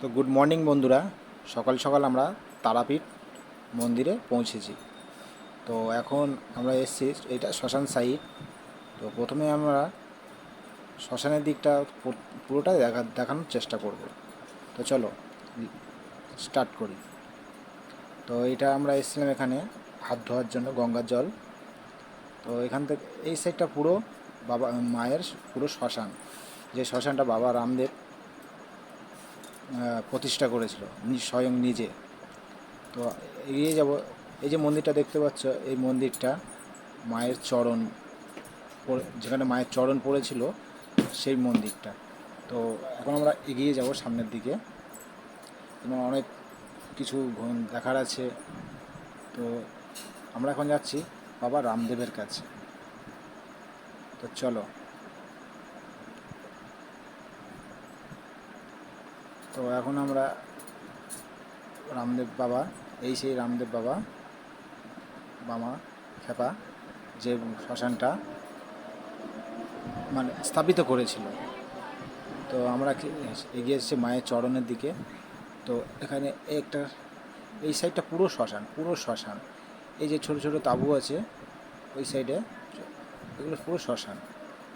তো good morning বন্ধুরা। সকাল সকাল আমরা তারাপীঠ মন্দিরে পৌঁছেছি। তো এখন আমরা এসেছি এটা শ্মশান সাইড। তো প্রথমে আমরা শ্মশানের দিকটা পুরোটা দেখা, দেখানোর চেষ্টা করব। তো চলো, স্টার্ট করি। তো এটা আমরা এসেছিলাম এখানে হাত ধোয়ার জন্য, গঙ্গার জল। তো এখান থেকে, এই সাইডটা পুরো বাবা, মায়ের পুরো শ্মশান। যে শ্মশানটা বাবা রামদেব প্রতিষ্ঠা করেছিল স্বয়ং নিজে। তো এগিয়ে যাব, এই যে মন্দিরটা দেখতে পাচ্ছ, এই মন্দিরটা মায়ের চরণ যেখানে মায়ের চরণ পড়েছিল, সেই মন্দিরটা। তো এখন আমরা এগিয়ে যাব সামনের দিকে। এবং অনেক কিছু দেখার আছে। তো আমরা এখন যাচ্ছি বাবা রামদেবের কাছে। তো চলো। তো এখন আমরা রামদেব বাবা, এই সেই রামদেব বাবা, বামা, খেপা যে শ্মশানটা মানে স্থাপিত করেছিল। তো আমরা এগিয়ে এসেছি মায়ের চরণের দিকে। তো এখানে একটা, এই সাইডটা পুরো শ্মশান পুরো শ্মশান। এই যে ছোট ছোট তাঁবু আছে, ওই সাইডে এগুলো পুরো শ্মশান।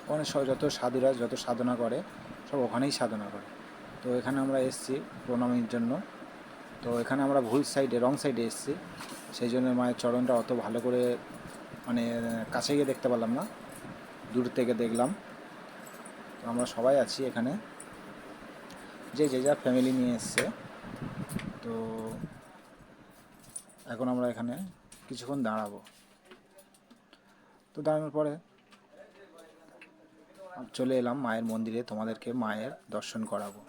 ওখানে যত সাধুরা, যত সাধনা করে, সব ওখানেই সাধনা করে। তো এখানে আমরা এসেছি প্রণামীর জন্য। তো এখানে আমরা ভুল সাইডে রং সাইডে এসেছি। সেই জন্য মায়ের চরণটা অত ভালো করে মানে কাছে গিয়ে দেখতে পারলাম না। দূর থেকে দেখলাম। তো আমরা সবাই আছি এখানে। যে যে যা ফ্যামিলি নিয়ে এসছে। তো এখন আমরা এখানে কিছুক্ষণ দাঁড়াবো। তো দাঁড়ানোর পরে চলে এলাম মায়ের মন্দিরে। তোমাদেরকে মায়ের দর্শন করাবো।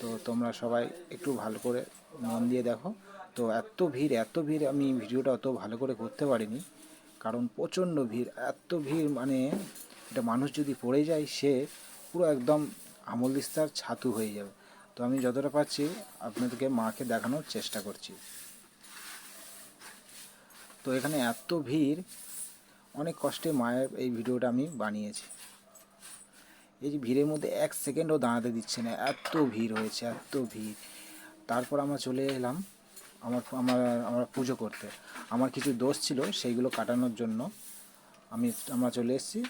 তো তোমরা সবাই একটু ভালো করে মন দিয়ে দেখো। তো এত ভিড় এত ভিড় আমি ভিডিওটা অত ভালো করে করতে পারিনি। কারণ প্রচণ্ড ভিড়, এত ভিড় মানে এটা মানুষ যদি পড়ে যায়, সে পুরো একদম আমল দিস্তার ছাতু হয়ে যাবে। তো আমি যতটা পারছি আপনাদেরকে মাকে দেখানোর চেষ্টা করছি। তো এখানে এত ভিড়, অনেক কষ্টে মায়ের এই ভিডিওটা আমি বানিয়েছি। এই যে ভিড়ের মধ্যে এক সেকেন্ডও দাঁড়াতে দিচ্ছে না, এত ভিড় হয়েছে, এত ভিড়। তারপর আমরা চলে এলাম আমার আমার, আমরা পুজো করতে। আমার কিছু দোষ ছিল সেইগুলো কাটানোর জন্য। আমি আমরা চলে এসেছি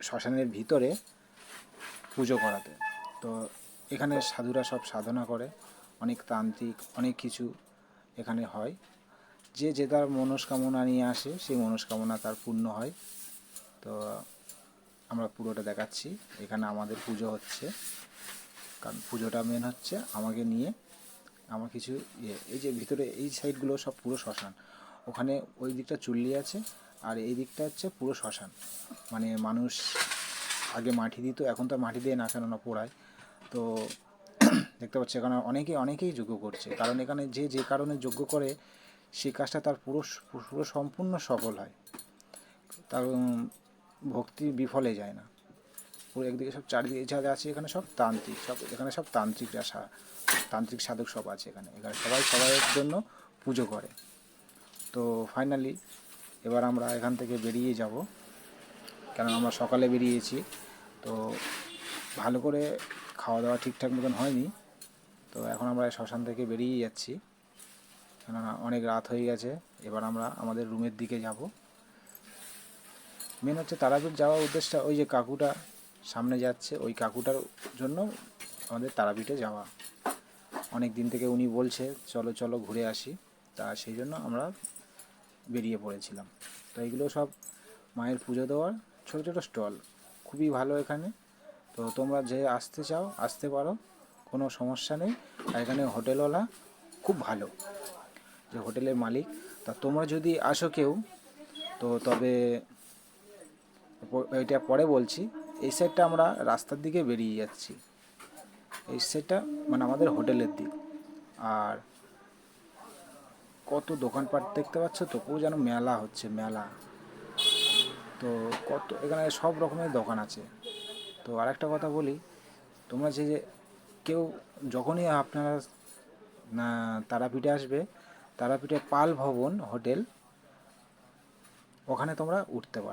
শ্মশানের ভিতরে পুজো করাতে। তো এখানে সাধুরা সব সাধনা করে, অনেক তান্ত্রিক, অনেক কিছু এখানে হয়। যে যে তার মনস্কামনা নিয়ে আসে, সেই মনস্কামনা তার পূর্ণ হয়। তো আমরা পুরোটা দেখাচ্ছি। এখানে আমাদের পুজো হচ্ছে। কারণ পুজোটা মেন হচ্ছে আমাকে নিয়ে। আমার কিছু ইয়ে এই যে ভিতরে এই সাইডগুলো সব পুরো শ্মশান। ওখানে ওই দিকটা চুল্লি আছে আর এই দিকটা হচ্ছে পুরো শ্মশান। মানে মানুষ আগে মাটি দিত, এখন তো মাটি দিয়ে না কেননা পোড়ায়। তো দেখতে পাচ্ছি এখানে অনেকেই অনেকেই যোগ্য করছে। কারণ এখানে যে যে কারণে যোগ্য করে সেই কাজটা তার পুরো পুরো সম্পূর্ণ সফল হয়। তার ভক্তি বিফলে যায় না। পুরো একদিকে সব চারিদিকে যা আছে এখানে সব তান্ত্রিক, সব এখানে সব তান্ত্রিকরা তান্ত্রিক সাধক সব আছে এখানে। এখানে সবাই সবাইয়ের জন্য পুজো করে। তো ফাইনালি এবার আমরা এখান থেকে বেরিয়ে যাব। কারণ আমরা সকালে বেরিয়েছি। তো ভালো করে খাওয়া দাওয়া ঠিকঠাক মতন হয়নি। তো এখন আমরা শ্মশান থেকে বেরিয়ে যাচ্ছি। কেননা অনেক রাত হয়ে গেছে। এবার আমরা আমাদের রুমের দিকে যাব। মেন হচ্ছে তারাপীঠ যাওয়ার উদ্দেশ্যটা ওই যে কাকুটা সামনে যাচ্ছে, ওই কাকুটার জন্য আমাদের তারাপীঠে যাওয়া। অনেক দিন থেকে উনি বলছে, চলো চলো ঘুরে আসি। তা সেই জন্য আমরা বেরিয়ে পড়েছিলাম। তো এইগুলো সব মায়ের পুজো দেওয়ার ছোটো ছোটো স্টল। খুবই ভালো এখানে। তো তোমরা যে আসতে চাও, আসতে পারো, কোনো সমস্যা নেই। আর এখানে হোটেলওয়ালা খুব ভালো। যে হোটেলের মালিক। তা তোমরা যদি আসো কেউ, তো তবে এটা পরে বলছি, এই সাইডটা আমরা রাস্তার দিকে বেরিয়ে যাচ্ছি। এই সাইডটা মানে আমাদের হোটেলের দিক। আর কত দোকানপাট দেখতে পাচ্ছ তো পুরো যেন মেলা হচ্ছে, মেলা। তো কত, এখানে সব রকমের দোকান আছে। তো আরেকটা কথা বলি, তোমরা যে কেউ যখনই আপনারা তারাপীঠে আসবে তারাপীঠে পাল ভবন হোটেল, ওখানে তোমরা উঠতে পারো।